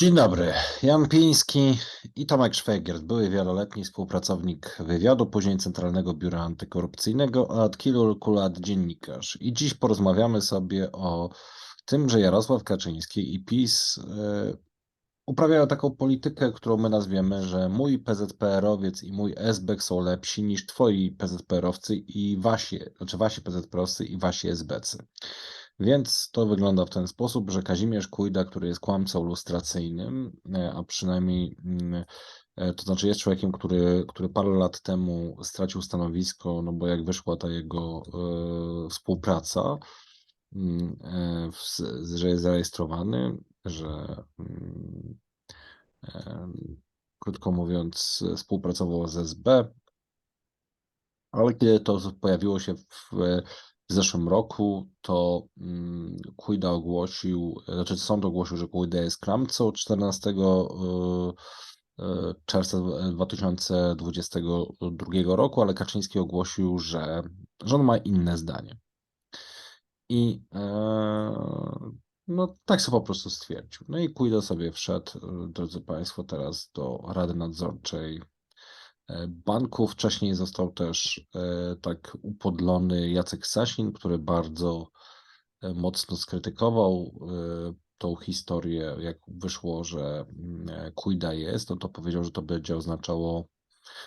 Dzień dobry, Jan Piński i Tomek Szwegiert, były wieloletni współpracownik wywiadu, później Centralnego Biura Antykorupcyjnego, a od kilku lat dziennikarz. I dziś porozmawiamy sobie o tym, że Jarosław Kaczyński i PiS e, uprawiają taką politykę, którą my nazwiemy, że mój PZPR-owiec i mój SBek są lepsi niż twoi PZPR-owcy i wasi, znaczy wasi PZPR-owcy i wasi SBcy. Więc to wygląda w ten sposób, że Kazimierz Kujda, który jest kłamcą lustracyjnym, e, a przynajmniej mm, e, to znaczy jest człowiekiem, który, który parę lat temu stracił stanowisko, no bo jak wyszła ta jego e, współpraca, w, z- że jest zarejestrowany, że mm, e, krótko mówiąc współpracował z SB, ale kiedy to pojawiło się w, w zeszłym roku, to mm, Kujda ogłosił, znaczy sąd ogłosił, że Kujda jest klamcą 14 y, y, czerwca 2022 roku, ale Kaczyński ogłosił, że, że on ma inne zdanie. I e, no tak sobie po prostu stwierdził. No i Kujda sobie wszedł, drodzy Państwo, teraz do Rady Nadzorczej e, banku. Wcześniej został też e, tak upodlony Jacek Sasin, który bardzo e, mocno skrytykował e, tą historię, jak wyszło, że mm, Kujda jest, no to powiedział, że to będzie oznaczało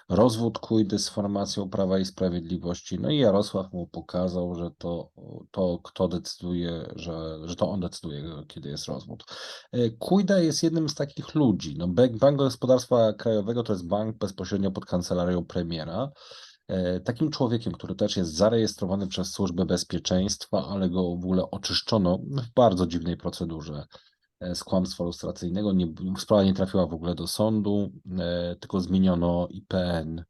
rozwód Kujdy z formacją Prawa i Sprawiedliwości. No i Jarosław mu pokazał, że to, to kto decyduje, że, że to on decyduje, kiedy jest rozwód. E, Kujda jest jednym z takich ludzi. No, Bank Gospodarstwa Krajowego to jest bank bezpośrednio pod kancelarią premiera. E, Takim człowiekiem, który też jest zarejestrowany przez Służbę Bezpieczeństwa, ale go w ogóle oczyszczono w bardzo dziwnej procedurze e, z kłamstwa lustracyjnego. Nie, sprawa nie trafiła w ogóle do sądu, tylko zmieniono IPN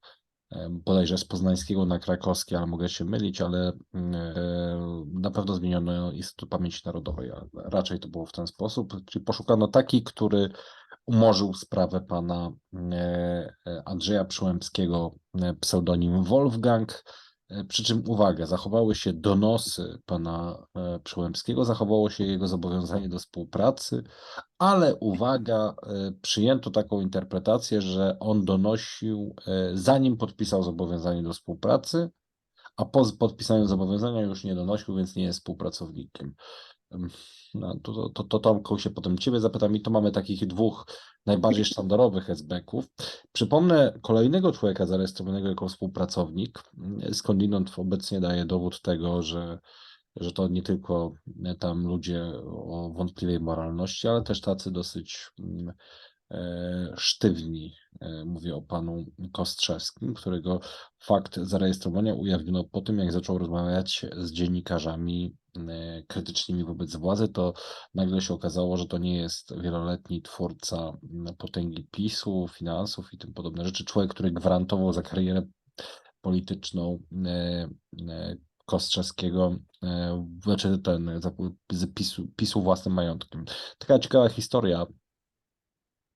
bodajże z poznańskiego na krakowskie, ale mogę się mylić, ale mm, e, na pewno zmieniono Instytut Pamięci Narodowej, raczej to było w ten sposób, czyli poszukano taki, który umorzył sprawę pana e, e, Andrzeja Przyłębskiego, e, pseudonim Wolfgang, przy czym uwaga, zachowały się donosy pana e, Przyłębskiego, zachowało się jego zobowiązanie do współpracy, ale uwaga, e, przyjęto taką interpretację, że on donosił, e, zanim podpisał zobowiązanie do współpracy, a po podpisaniu zobowiązania już nie donosił, więc nie jest współpracownikiem. No, to, to, to, to się potem ciebie zapytam i tu mamy takich dwóch najbardziej sztandarowych SB-ków. Przypomnę kolejnego człowieka zarejestrowanego jako współpracownik, skądinąd obecnie daje dowód tego, że że to nie tylko e, tam ludzie o wątpliwej moralności, ale też tacy dosyć mm, sztywni. E, Mówię o panu Kostrzewskim, którego fakt zarejestrowania ujawniono po tym, jak zaczął rozmawiać z dziennikarzami e, krytycznymi wobec władzy, to nagle się okazało, że to nie jest wieloletni twórca potęgi PiSu, finansów i tym podobne rzeczy. Człowiek, który gwarantował za karierę polityczną e, e, Kostrzewskiego, e, znaczy ten z PiSu, PiSu własnym majątkiem. Taka ciekawa historia.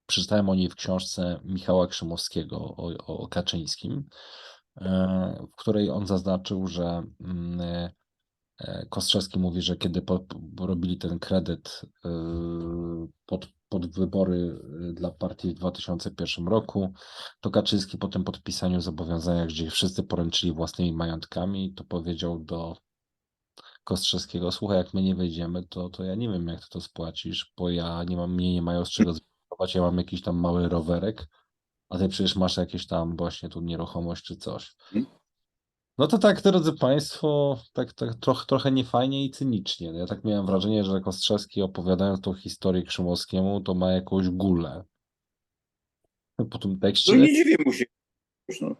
Przeczytałem o niej w książce Michała Krzymowskiego o, o Kaczyńskim, e, w której on zaznaczył, że mm, e, e, Kostrzewski mówi, że kiedy po, robili ten kredyt pod, pod wybory dla partii w 2001 roku, to Kaczyński po tym podpisaniu zobowiązania, gdzie wszyscy poręczyli własnymi majątkami, to powiedział do Kostrzewskiego, słuchaj, jak my nie wejdziemy, to, to ja nie wiem, jak ty to spłacisz, bo ja nie mam, mnie nie mają z czego ja mam jakiś tam mały rowerek, a ty przecież masz jakieś tam właśnie tu nieruchomość czy coś. Mhm. No to tak, drodzy Państwo, tak, tak trochę, trochę niefajnie i cynicznie. No Ja tak miałem wrażenie, że Kostrzewski opowiadając tą historię Krzymowskiemu, to ma jakąś gulę. Po tym tekście. No nie dziwię mu się. No.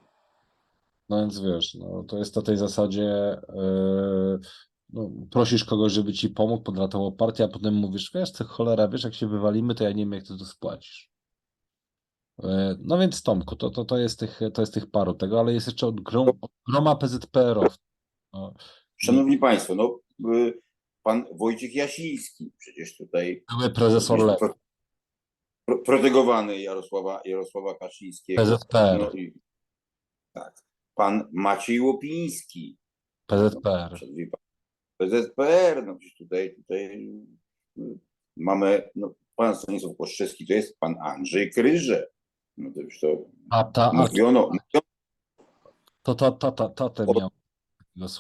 No więc wiesz, no, to jest na tej zasadzie, yy, no, prosisz kogoś, żeby ci pomógł, podratował partię, a potem mówisz, wiesz co, cholera, wiesz, jak się wywalimy, to ja nie wiem, jak ty to spłacisz. Yy, no więc Tomku, to, to, to, jest tych, to jest tych paru tego, ale jest jeszcze od, grom, od groma PZPR-ów. No, Szanowni Państwo, no, y, pan Wojciech Jasiński, przecież tutaj były prezes Orlenu, pro, pro, protegowany Jarosława, Jarosława Kaczyńskiego. PZPR, No i, tak. Pan Maciej Łopiński, PZPR. państwo, PZPR, no przecież tutaj, tutaj y, mamy no, pan Stanisław Koszczewski to jest pan Andrzej Kryże. No to już to A ta, a mówiono, mówiono to, to, to, to, to ten O- miał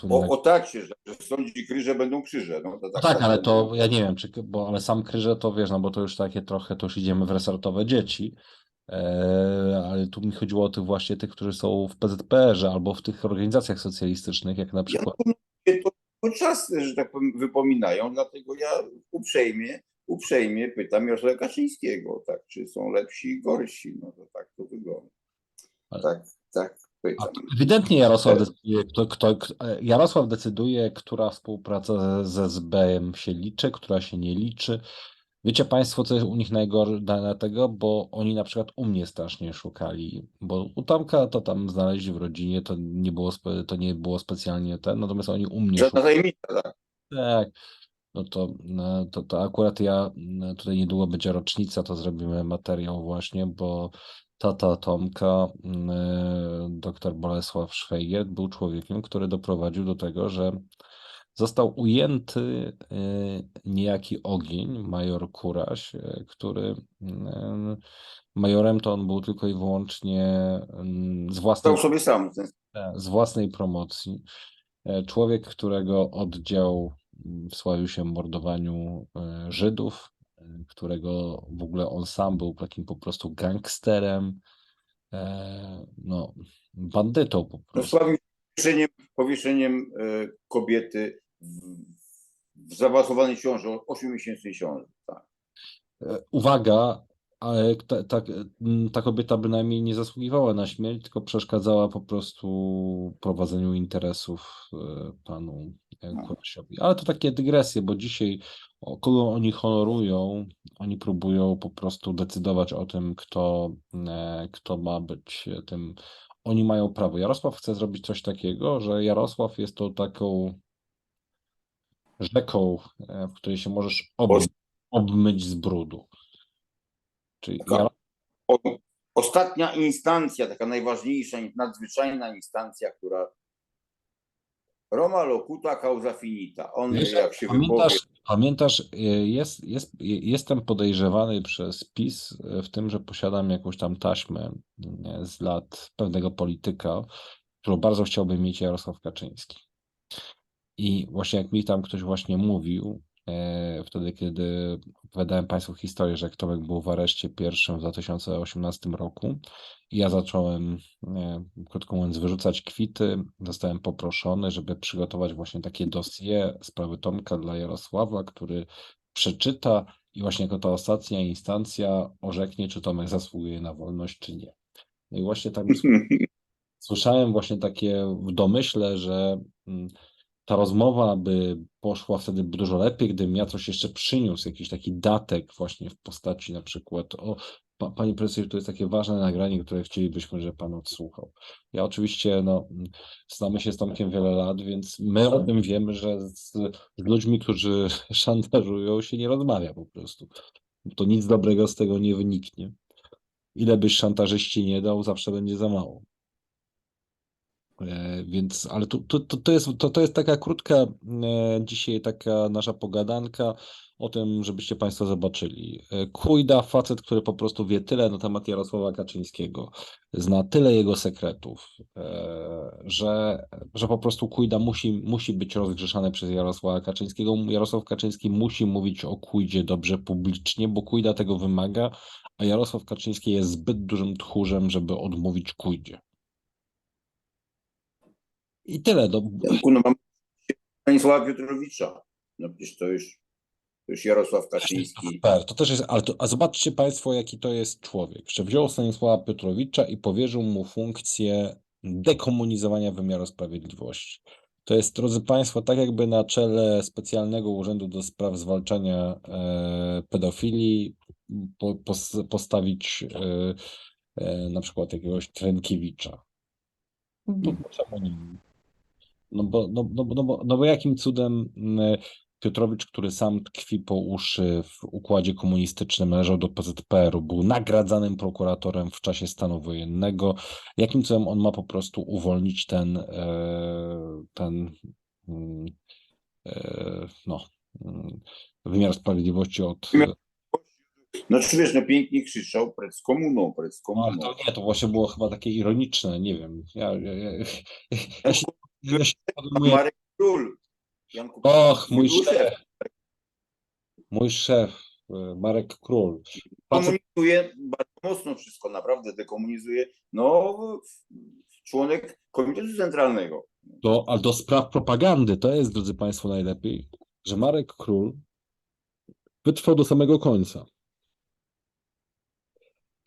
o, o tak się, że, że sądzi Kryże będą krzyże. No, to No tak, ale tak, to ja nie wiem, czy, bo ale sam Kryże to wiesz, no bo to już takie trochę, to już idziemy w resortowe dzieci. E, ale tu mi chodziło o tych właśnie tych, którzy są w PZPR-ze albo w tych organizacjach socjalistycznych, jak na Ja przykład. to, to czas, że tak powiem, wypominają, dlatego ja uprzejmie, uprzejmie pytam Jarosława Kaczyńskiego, tak, czy są lepsi i gorsi. No to tak to wygląda. Tak, tak pytam. ewidentnie Jarosław decyduje, kto, kto, e, Jarosław decyduje, która współpraca z SB się liczy, która się nie liczy. Wiecie Państwo, co jest u nich najgorsze dlatego, bo oni na przykład u mnie strasznie szukali, bo u Tomka to tam znaleźli w rodzinie, to nie było, to nie było specjalnie ten, natomiast oni u mnie Żadna szukali. tajemnica, tak. Tak, no to, no, to, to akurat ja, no, tutaj niedługo będzie rocznica, to zrobimy materiał właśnie, bo tata Tomka, mm, dr Bolesław Szwejger, był człowiekiem, który doprowadził do tego, że został ujęty y, niejaki ogień, major Kuraś, y, który mm, majorem to on był tylko i wyłącznie z własnej Stał sobie sam. E, z własnej promocji. E, Człowiek, którego oddział wsławił się mordowaniu e, Żydów, e, którego w ogóle on sam był takim po prostu gangsterem, e, no, bandytą po prostu. sławił się powieszeniem, powieszeniem e, kobiety w, zaawansowanej ciąży, 8 miesięcy ciąży. Tak. E, Uwaga, ale ta, ta, ta kobieta bynajmniej nie zasługiwała na śmierć, tylko przeszkadzała po prostu prowadzeniu interesów e, panu e, No. Kurasiowi. Ale to takie dygresje, bo dzisiaj kogo oni honorują, oni próbują po prostu decydować o tym, kto, kto ma być tym. Oni mają prawo. Jarosław chce zrobić coś takiego, że Jarosław jest to taką rzeką, e, w której się możesz obmyć z brudu. Czyli Taka- Jaro- O, ostatnia instancja, taka najważniejsza, nadzwyczajna instancja, która Roma locuta causa finita. On Wiesz, jak się wypowie, pamiętasz, pamiętasz, y, jest, jest, jestem podejrzewany przez PiS y, w tym, że posiadam jakąś tam taśmę z lat pewnego polityka, którą bardzo chciałby mieć Jarosław Kaczyński. I właśnie jak mi tam ktoś właśnie mówił, e, wtedy kiedy opowiadałem Państwu historię, że Tomek był w areszcie pierwszym w 2018 roku i ja zacząłem, e, krótko mówiąc, wyrzucać kwity, zostałem poproszony, żeby przygotować właśnie takie dossier sprawy Tomka dla Jarosława, który przeczyta i właśnie jako ta ostatnia instancja orzeknie, czy Tomek zasługuje na wolność, czy nie. No i właśnie tak słyszałem właśnie takie w domyśle, że mm, ta rozmowa by poszła wtedy dużo lepiej, gdybym ja coś jeszcze przyniósł, jakiś taki datek właśnie w postaci na przykład o pa, Panie Profesorze, to jest takie ważne nagranie, które chcielibyśmy, żeby Pan odsłuchał. Ja oczywiście, no, znamy się z Tomkiem wiele lat, więc my o tym wiemy, że z ludźmi, którzy szantażują się nie rozmawia po prostu. To nic dobrego z tego nie wyniknie. Ile byś szantażyści nie dał, zawsze będzie za mało. E, Więc, ale to, to, to, jest, to, to jest taka krótka e, dzisiaj taka nasza pogadanka o tym, żebyście Państwo zobaczyli. E, Kujda, facet, który po prostu wie tyle na temat Jarosława Kaczyńskiego, zna tyle jego sekretów, że, że po prostu Kujda musi, musi być rozgrzeszany przez Jarosława Kaczyńskiego. Jarosław Kaczyński musi mówić o Kujdzie dobrze publicznie, bo Kujda tego wymaga, a Jarosław Kaczyński jest zbyt dużym tchórzem, żeby odmówić Kujdzie. I tyle. No, Janku, no mam Stanisława Piotrowicza. No przecież to już, to już Jarosław Kaczyński. Super, to też jest, ale to, a zobaczcie Państwo, jaki to jest człowiek, że wziął Stanisława Piotrowicza i powierzył mu funkcję dekomunizowania wymiaru sprawiedliwości. To jest, drodzy Państwo, tak jakby na czele specjalnego urzędu do spraw zwalczania e, pedofilii po, pos, postawić e, e, na przykład jakiegoś Trękiewicza. No, bo czemu nie? No bo, no, no, no, bo, no bo jakim cudem mm, Piotrowicz, który sam tkwi po uszy w układzie komunistycznym, należał do PZPR-u, był nagradzanym prokuratorem w czasie stanu wojennego, jakim cudem on ma po prostu uwolnić ten, e, ten mm, e, no, mm, wymiar sprawiedliwości od... Wymiar- No czy wiesz, no pięknie krzyczał przed komuną, przed No, ale komuną. to nie, to właśnie było chyba takie ironiczne, nie wiem. Ja, ja, ja, ja ja się podejmuję. Marek Król. Och, mój był szef. Mój szef, e, Marek Król. Facet, Komunizuje bardzo mocno wszystko, naprawdę dekomunizuje. No, członek Komitetu Centralnego. do, a do spraw propagandy to jest, drodzy Państwo, najlepiej, że Marek Król wytrwał do samego końca.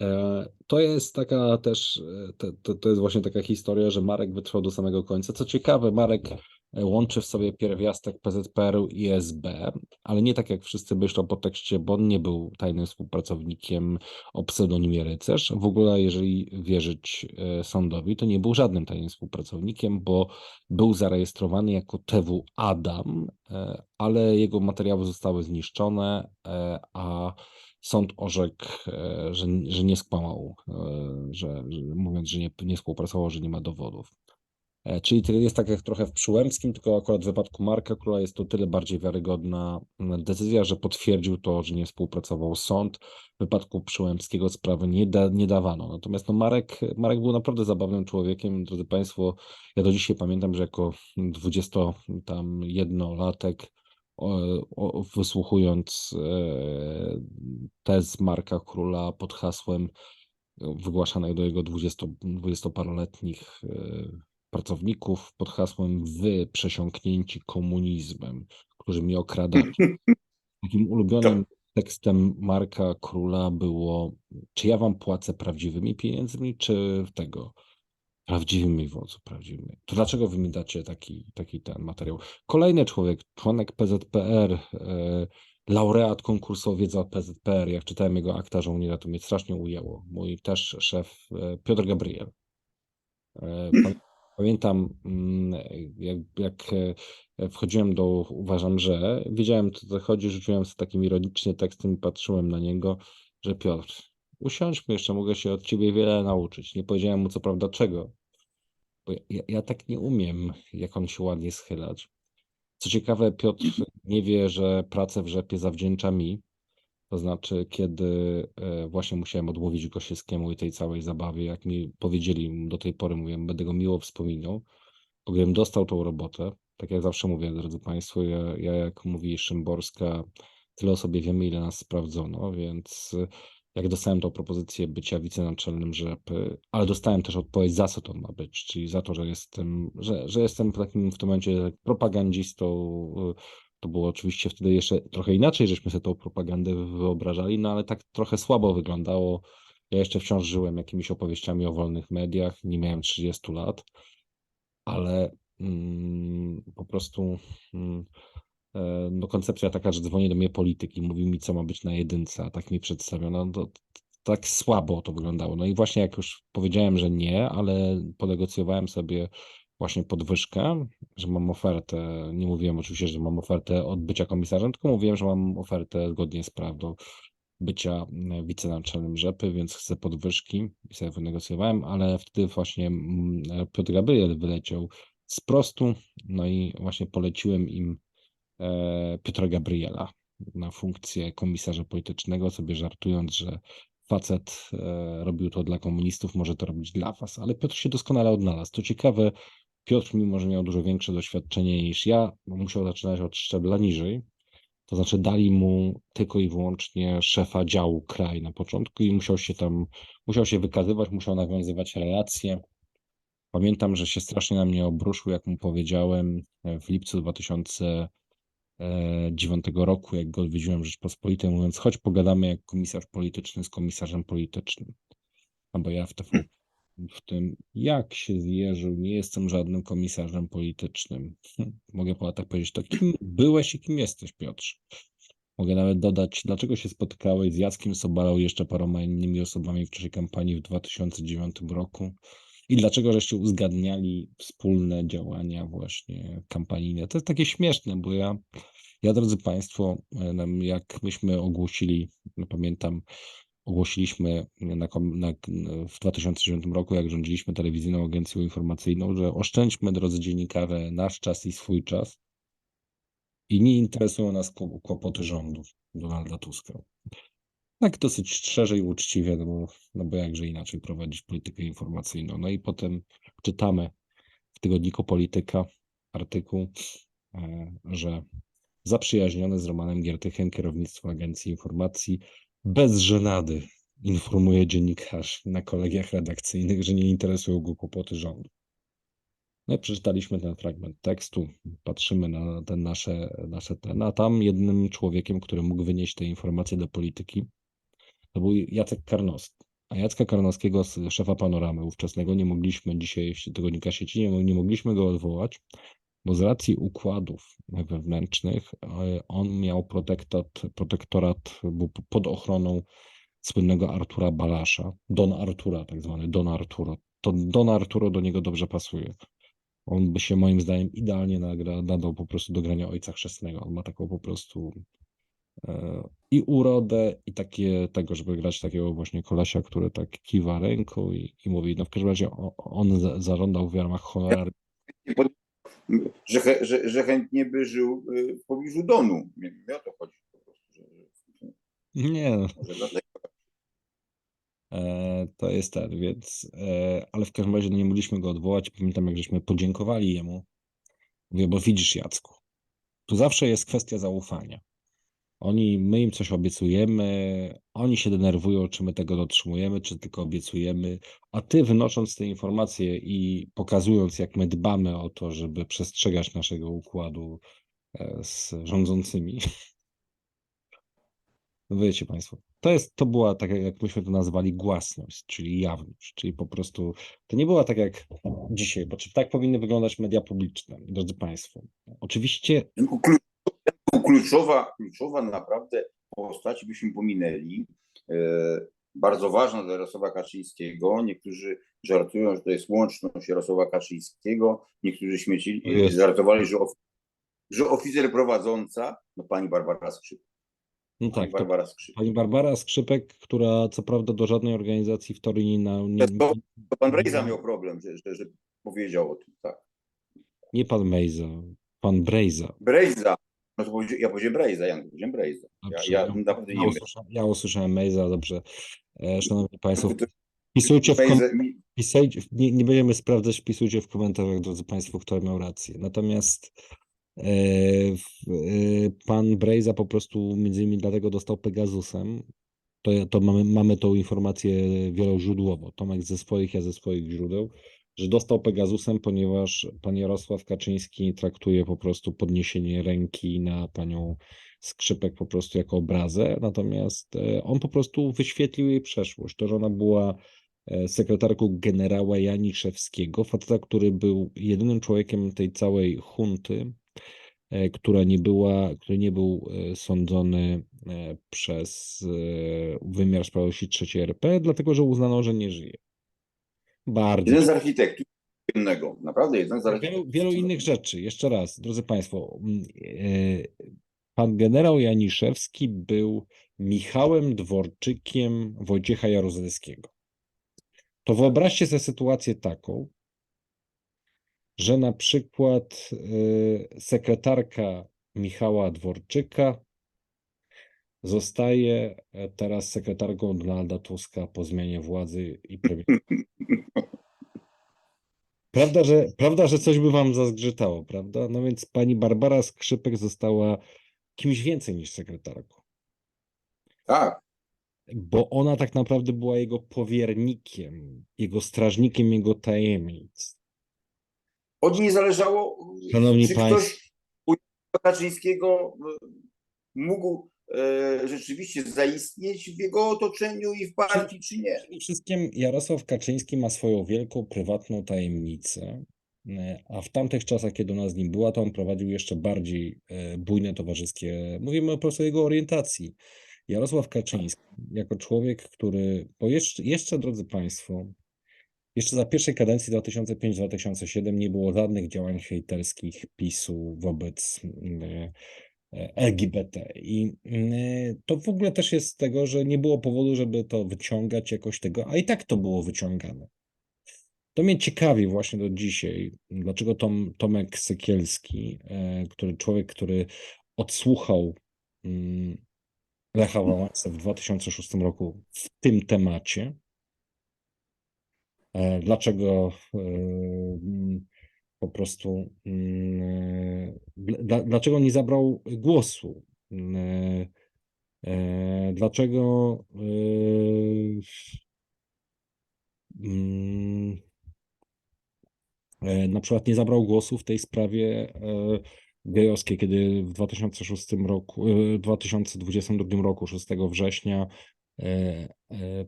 E, To jest taka też, e, to, to, jest właśnie taka historia, że Marek wytrwał do samego końca. Co ciekawe, Marek e, łączy w sobie pierwiastek PZPR-u i SB, ale nie tak jak wszyscy myślą po tekście, bo on nie był tajnym współpracownikiem o pseudonimie Rycerz. W ogóle, jeżeli wierzyć sądowi, to nie był żadnym tajnym współpracownikiem, bo był zarejestrowany jako TW Adam, ale jego materiały zostały zniszczone, a sąd orzekł, e, że, że nie skłamał, e, że, że mówiąc, że nie, nie współpracował, że nie ma dowodów. E, Czyli jest tak jak trochę w Przyłębskim, tylko akurat w wypadku Marka Króla jest to tyle bardziej wiarygodna mm, decyzja, że potwierdził to, że nie współpracował sąd. W wypadku Przyłębskiego sprawy nie, da, nie dawano. Natomiast no Marek, Marek był naprawdę zabawnym człowiekiem. Drodzy Państwo, ja do dzisiaj pamiętam, że jako 20 wysłuchując e, tez Marka Króla pod hasłem wygłaszanych do jego 20, 20-paroletnich e, pracowników pod hasłem wy przesiąknięci komunizmem, którzy mnie okradacie. Takim ulubionym tekstem Marka Króla było czy ja wam płacę prawdziwymi pieniędzmi, czy tego prawdziwymi wodzu, prawdziwymi. To dlaczego wy mi dacie taki, taki ten materiał? Kolejny człowiek, członek PZPR, e, laureat konkursu o PZPR. Jak czytałem jego akta żołnierza, to mnie strasznie ujęło. Mój też szef e, Piotr Gabriel. E, pa- Pamiętam, mm, jak, jak wchodziłem do Uważam, że wiedziałem, co to chodzi, rzuciłem z takim ironicznie tekstem i patrzyłem na niego, że Piotr, usiądźmy jeszcze, mogę się od ciebie wiele nauczyć. Nie powiedziałem mu co prawda czego, bo ja- ja, tak nie umiem, jak on się ładnie schylać. Co ciekawe, Piotr nie wie, że pracę w rzepie zawdzięcza mi. To znaczy, kiedy e, właśnie musiałem odmówić Gosiewskiemu i tej całej zabawie, jak mi powiedzieli do tej pory, mówię, będę go miło wspominał, bo gdybym dostał tą robotę, tak jak zawsze mówię, drodzy Państwo, ja, ja jak mówi Szymborska, tyle o sobie wiemy, ile nas sprawdzono, więc jak dostałem tą propozycję bycia wicenaczelnym rzepy, ale dostałem też odpowiedź, za co to ma być, czyli za to, że jestem, że, że jestem w takim w tym momencie propagandzistą. e, To było oczywiście wtedy jeszcze trochę inaczej, żeśmy sobie tą propagandę wyobrażali, no ale tak trochę słabo wyglądało. Ja jeszcze wciąż żyłem jakimiś opowieściami o wolnych mediach, nie miałem 30 lat, ale mm, po prostu mm, no koncepcja taka, że dzwoni do mnie polityk i mówi mi, co ma być na jedynce, a tak mi przedstawiono, no to tak słabo to wyglądało. No i właśnie jak już powiedziałem, że nie, ale ponegocjowałem sobie właśnie podwyżkę, że mam ofertę, nie mówiłem oczywiście, że mam ofertę od bycia komisarzem, tylko mówiłem, że mam ofertę zgodnie z prawdą bycia e, wicenaczelnym rzepy, więc chcę podwyżki i sobie wynegocjowałem, ale wtedy właśnie mm, e, Piotr Gabriel wyleciał z prostu, no i właśnie poleciłem im e, Piotra Gabriela na funkcję komisarza politycznego, sobie żartując, że facet e, robił to dla komunistów, może to robić dla was, ale Piotr się doskonale odnalazł. To ciekawe, Piotr, mimo że miał dużo większe doświadczenie niż ja, musiał zaczynać od szczebla niżej. To znaczy dali mu tylko i wyłącznie szefa działu kraj na początku i musiał się tam, musiał się wykazywać, musiał nawiązywać relacje. Pamiętam, że się strasznie na mnie obruszył, jak mu powiedziałem e, w lipcu 2009 roku, jak go odwiedziłem w Rzeczpospolitej, mówiąc, chodź pogadamy jak komisarz polityczny z komisarzem politycznym. Albo ja w TV w tym, jak się zjeżył, nie jestem żadnym komisarzem politycznym. Hm, Mogę po latach powiedzieć to, kim byłeś i kim jesteś, Piotrze. Mogę nawet dodać, dlaczego się spotkałeś z Jackiem Sobalą i jeszcze paroma innymi osobami w czasie kampanii w 2009 roku i dlaczego żeście uzgadniali wspólne działania właśnie kampanijne. To jest takie śmieszne, bo ja, ja drodzy Państwo, jak myśmy ogłosili, no pamiętam, ogłosiliśmy na, na, w 2009 roku, jak rządziliśmy telewizyjną agencją informacyjną, że oszczędźmy, drodzy dziennikarze, nasz czas i swój czas i nie interesują nas kło- kłopoty rządu Donalda Tuska. Tak, dosyć szczerze i uczciwie, no bo, no bo jakże inaczej prowadzić politykę informacyjną. No i potem czytamy w tygodniku Polityka artykuł, e, że zaprzyjaźnione z Romanem Giertychem kierownictwo Agencji Informacji bez żenady informuje dziennikarzy na kolegiach redakcyjnych, że nie interesują go kłopoty rządu. No przeczytaliśmy ten fragment tekstu, patrzymy na te nasze, nasze ten, a tam jednym człowiekiem, który mógł wynieść te informacje do polityki, to był Jacek Karnowski. A Jacka Karnowskiego, szefa Panoramy ówczesnego, nie mogliśmy dzisiaj, tygodnika sieci, nie, nie mogliśmy go odwołać, bo z racji układów wewnętrznych e, on miał protektat, protektorat, był pod ochroną słynnego Artura Balasza, Don Artura, tak zwany Don Arturo. To Don Arturo do niego dobrze pasuje. On by się moim zdaniem idealnie nadał po prostu do grania Ojca Chrzestnego. On ma taką po prostu i urodę, i takie tego, żeby grać takiego właśnie kolesia, który tak kiwa ręką i, i mówi, no w każdym razie on, on za- zażądał w ramach honorar Że, że, że chętnie by żył y, w pobliżu Donu. Nie, nie o to chodzi po prostu. Że, że, Nie, dlatego. e, to jest ten, więc, e, ale w każdym razie nie mogliśmy go odwołać. Pamiętam, jak żeśmy podziękowali jemu. Mówię, bo widzisz, Jacku, tu zawsze jest kwestia zaufania. Oni, my im coś obiecujemy, oni się denerwują, czy my tego dotrzymujemy, czy tylko obiecujemy, a ty wynosząc te informacje i pokazując, jak my dbamy o to, żeby przestrzegać naszego układu e, z rządzącymi. No wiecie Państwo, to jest, to była tak, jak myśmy to nazwali, głasność, czyli jawność, czyli po prostu, to nie była tak jak dzisiaj, bo czy tak powinny wyglądać media publiczne, drodzy Państwo. Oczywiście Kluczowa, kluczowa naprawdę postać byśmy pominęli. E, bardzo ważna dla Jarosława Kaczyńskiego. Niektórzy żartują, że to jest łączność Jarosława Kaczyńskiego. Niektórzy śmieci, To jest. żartowali, że, of, że oficer prowadząca, no pani Barbara Skrzypek. No Pani tak, to Barbara Skrzypek. pani Barbara Skrzypek, która co prawda do żadnej organizacji w Torii nie, na- nie, To, to pan. Brejza miał problem, że, że, że powiedział o tym. Tak. nie pan Mejza, pan Brejza. Brejza. No to ja powiedziałem Brejza, ja nie powiedziałem Brejza. Ja, ja naprawdę ja, nie usłyszałem, ja usłyszałem Mejza, dobrze. E, Szanowni Państwo, wpisujcie w, kom, mi- nie, nie będziemy sprawdzać, wpisujcie w komentarzach, drodzy Państwo, kto miał rację. Natomiast e, w, e, pan Brejza po prostu między innymi dlatego dostał Pegasusem. To, ja- to mamy, mamy tą informację wieloźródłowo. Tomek ze swoich, ja ze swoich źródeł, że dostał Pegasusem, ponieważ pan Jarosław Kaczyński traktuje po prostu podniesienie ręki na panią Skrzypek po prostu jako obrazę, natomiast e, on po prostu wyświetlił jej przeszłość. To, że ona była e, sekretarką generała Janiszewskiego, faceta, który był jedynym człowiekiem tej całej hunty, e, która nie była, który nie był sądzony przez wymiar sprawiedliwości III RP, dlatego że uznano, że nie żyje. Bardzo. Jeden z architektów innego, naprawdę jeden z Wielu, architektów. wielu innych rzeczy. Jeszcze raz, drodzy Państwo, e, pan generał Janiszewski był Michałem Dworczykiem Wojciecha Jaruzelskiego. To wyobraźcie sobie sytuację taką, że na przykład e, sekretarka Michała Dworczyka zostaje e, teraz sekretarką Donalda Tuska po zmianie władzy i premiera. Prawda, że, prawda, że coś by wam zazgrzytało, prawda? No więc pani Barbara Skrzypek została kimś więcej niż sekretarką, Tak, bo ona tak naprawdę była jego powiernikiem, jego strażnikiem jego tajemnic. od niej zależało, Szanowni czy państwo. ktoś u Kaczyńskiego e, mógł rzeczywiście zaistnieć w jego otoczeniu i w partii, czy nie. Przede wszystkim Jarosław Kaczyński ma swoją wielką prywatną tajemnicę, e, a w tamtych czasach, kiedy ona z nim była, to on prowadził jeszcze bardziej e, bujne towarzyskie. Mówimy po prostu o jego orientacji. Jarosław Kaczyński, jako człowiek, który, bo jeszcze, jeszcze drodzy Państwo, jeszcze za pierwszej kadencji 2005-2007 nie było żadnych działań hejterskich PiSu wobec e, LGBT. I mm, to w ogóle też jest z tego, że nie było powodu, żeby to wyciągać jakoś tego, a i tak to było wyciągane. To mnie ciekawi właśnie do dzisiaj, dlaczego Tom, Tomek Sekielski, e, który człowiek, który odsłuchał mm, Lecha Wałęsy w 2006 roku w tym temacie. E, Dlaczego e, mm, po prostu mm, dla, dlaczego nie zabrał głosu? Mm, e, e, Dlaczego e, mm, na przykład nie zabrał głosu w tej sprawie gejowskiej, kiedy w 2006 roku, e, 2022 roku, 6 września,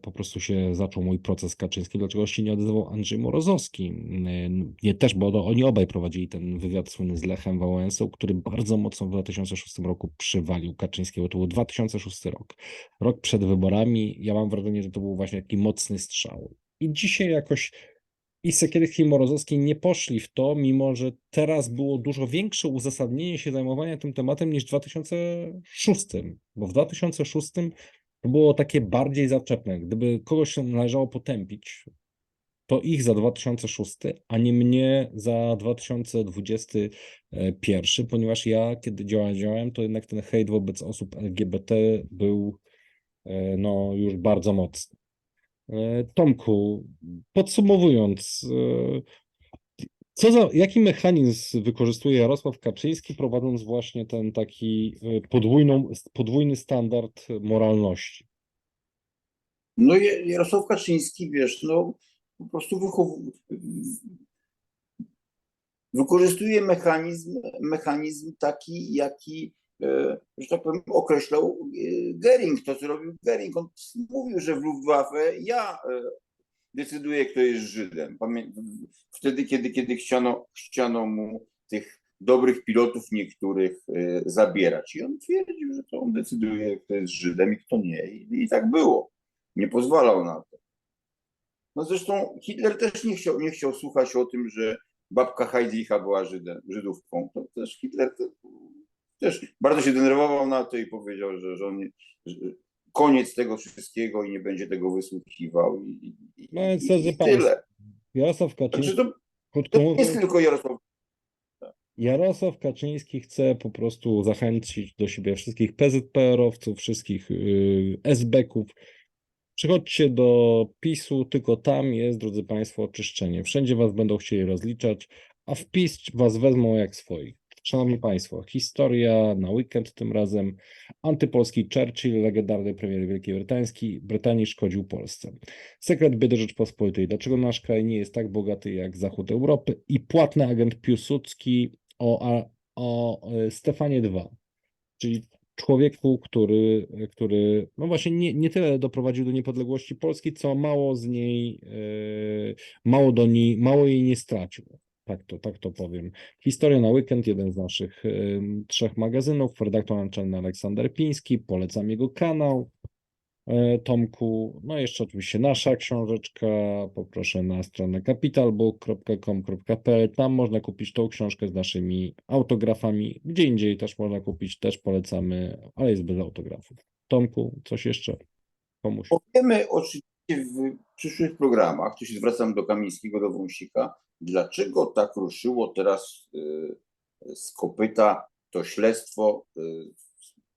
po prostu się zaczął mój proces Kaczyński. Dlaczego się nie odezwał Andrzej Morozowski? E, Nie też, bo oni obaj prowadzili ten wywiad słynny z Lechem Wałęsą, który bardzo mocno w 2006 roku przywalił Kaczyńskiego. To był 2006 rok. Rok przed wyborami. Ja mam wrażenie, że to był właśnie taki mocny strzał. I dzisiaj jakoś i Sekielski i Morozowski nie poszli w to, mimo że teraz było dużo większe uzasadnienie się zajmowania tym tematem niż w 2006, bo w 2006 to było takie bardziej zaczepne. Gdyby kogoś należało potępić, to ich za 2006, a nie mnie za 2021, ponieważ ja, kiedy działałem, to jednak ten hejt wobec osób LGBT był e, no, już bardzo mocny. E, Tomku, podsumowując, e, co za, jaki mechanizm wykorzystuje Jarosław Kaczyński, prowadząc właśnie ten taki e, podwójną, podwójny standard moralności? No Ja- Jarosław Kaczyński, wiesz, no po prostu wychow... wykorzystuje mechanizm, mechanizm taki, jaki, e, że tak powiem, określał e, Gering, to co robił Gering. On mówił, że w Luftwaffe ja e, decyduję, kto jest Żydem. Wtedy, kiedy, kiedy chciano, chciano mu tych dobrych pilotów niektórych e, zabierać. I on twierdził, że to on decyduje, kto jest Żydem i kto nie. I, i tak było. Nie pozwalał na to. No zresztą Hitler też nie chciał, nie chciał słuchać o tym, że babka Heidricha była Żydem, Żydówką. To też Hitler to, też bardzo się denerwował na to i powiedział, że, że on że koniec tego wszystkiego i nie będzie tego wysłuchiwał. I, i, No więc, i, tyle. Jarosław Znaczy Kaczyński, to, krótko to nie mówiąc, jest tylko Jarosław. Jarosław Kaczyński chce po prostu zachęcić do siebie wszystkich PZPR-owców, wszystkich yy, SB-ków. Przychodźcie do PiSu, tylko tam jest, drodzy Państwo, oczyszczenie. Wszędzie Was będą chcieli rozliczać, a w PiS Was wezmą jak swoich. Szanowni Państwo, historia na weekend tym razem. Antypolski Churchill, legendarny premier Wielkiej Brytański, Brytanii szkodził Polsce. Sekret biedy Rzeczpospolitej. Dlaczego nasz kraj nie jest tak bogaty jak zachód Europy? I płatny agent Piłsudski o, o e, Stefanie II, czyli człowieku, który, który no właśnie nie, nie tyle doprowadził do niepodległości Polski, co mało z niej, e, mało do niej, mało jej nie stracił. Tak to, tak to powiem. Historia na weekend, jeden z naszych e, trzech magazynów, redaktor naczelny Aleksander Piński, polecam jego kanał. E, Tomku, no jeszcze oczywiście nasza książeczka, poproszę na stronę capitalbook.com.pl, tam można kupić tą książkę z naszymi autografami, gdzie indziej też można kupić, też polecamy, ale jest bez autografów. Tomku, coś jeszcze komuś? Powiemy oczywiście w przyszłych programach, tu się zwracam do Kamińskiego, do Wąsika, dlaczego tak ruszyło teraz y, z kopyta to śledztwo y,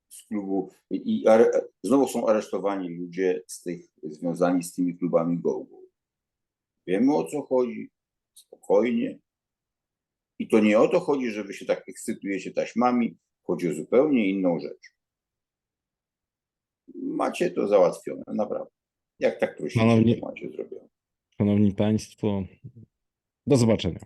z klubu i znowu są aresztowani ludzie z tych związani z tymi klubami GoGo. Wiemy o co chodzi, spokojnie. I to nie o to chodzi, że wy się tak ekscytujecie taśmami, chodzi o zupełnie inną rzecz. Macie to załatwione, naprawdę. Jak tak prosicie, Szanowni- macie zrobione. Szanowni Państwo, do zobaczenia.